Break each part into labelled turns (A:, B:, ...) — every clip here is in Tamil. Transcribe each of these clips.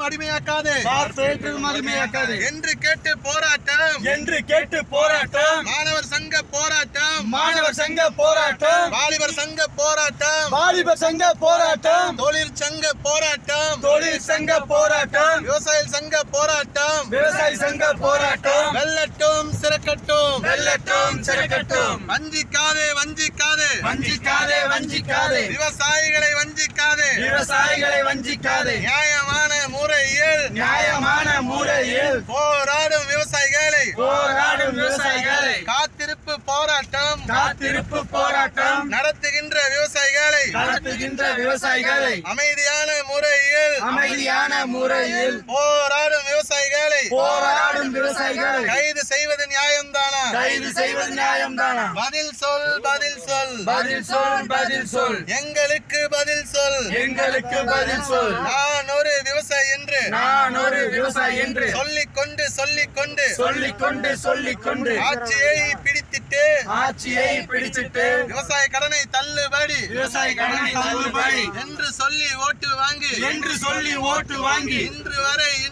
A: கார்ப்பரேட்டிலும் அடிமையாக்காதே.
B: கார்ப்பரேட்டிலும் அடிமையாக்காது.
A: என்று கேட்டு போராட்டம்.
B: என்று கேட்டு போராட்டம்.
A: மாணவர் சங்க போராட்டம்.
B: மாணவர் சங்க போராட்டம்.
A: வாலிபர் சங்க போராட்டம்.
B: வாலிபர் சங்க போராட்டம்.
A: தொழிற்சங்க போராட்டம்.
B: தொழில் சங்க போராட்டம்.
A: விவசாய சங்க போராட்டம்.
B: விவசாய சங்க போராட்டம்.
A: வெல்லட்டும். சிறக்கட்டும்.
B: வெள்ளட்டும் சிறக்கட்டும்.
A: வஞ்சிக்காதே வஞ்சிக்காதே.
B: வஞ்சிக்காதே வஞ்சிக்காதே.
A: விவசாயிகளை வஞ்சிக்காதே.
B: விவசாயிகளை வஞ்சிக்காதே.
A: நியாயமான முறையில்
B: நியாயமான முறையில்
A: போராடும் விவசாயிகளை.
B: போராடும் விவசாயிகளை.
A: காத்திருப்பு போராட்டம்.
B: காத்திருப்பு போராட்டம்.
A: நடத்துகின்ற விவசாயிகளை.
B: நடத்துகின்ற விவசாயிகளை.
A: அமைதியான முறையில்
B: அமைதியான முறையில்
A: போராடும் விவசாயிகளை
B: போராடும் விவசாயிகளை.
A: கைது செய்வது நியாயம்தானா?
B: கைது செய்வது நியாயம்தானா?
A: பதில் சொல் பதில் சொல்.
B: பதில் சொல் பதில் சொல்.
A: எங்களுக்கு பதில் சொல்.
B: எங்களுக்கு பதில் சொல்.
A: நான் ஒரு விவசாயி என்று.
B: நான் ஒரு விவசாயி என்று.
A: சொல்லிக் கொண்டு சொல்லிக் கொண்டு
B: சொல்லிக் கொண்டு சொல்லிக் கொண்டு
A: ஆட்சியை பிடித்திட்டு
B: ஆட்சியை பிடிச்சிட்டு.
A: விவசாய கடனை தள்ளுபடி.
B: விவசாய கடனை தள்ளுபடி.
A: என்று சொல்லி ஓட்டு வாங்கி.
B: என்று சொல்லி ஓட்டு வாங்கி.
A: இன்று வரை இன்று வரை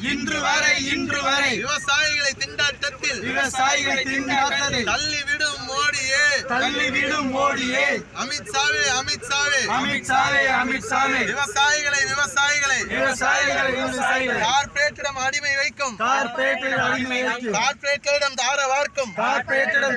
B: இன்று வரை இன்று வரை.
A: விவசாயிகளை திண்டாட்டத்தில்.
B: விவசாயிகளை திண்டாட்டது
A: தள்ளிவிடும் மோடியே.
B: தள்ளிவிடும் மோடியே.
A: அமித்ஷாவே அமித்ஷாவே
B: அமித்ஷாவே அமித்ஷாவே
A: விவசாயிகளை விவசாயிகளை.
B: விவசாயிகளை விவசாயிகளை.
A: கார்ப்பரேட்டிடம் அடிமை வைக்கும்.
B: கார்பரேட்டில் அடிமை வைக்கும்.
A: கார்ப்பரேட்களிடம் தார வார்க்கும்.
B: கார்பரேட்டிடம்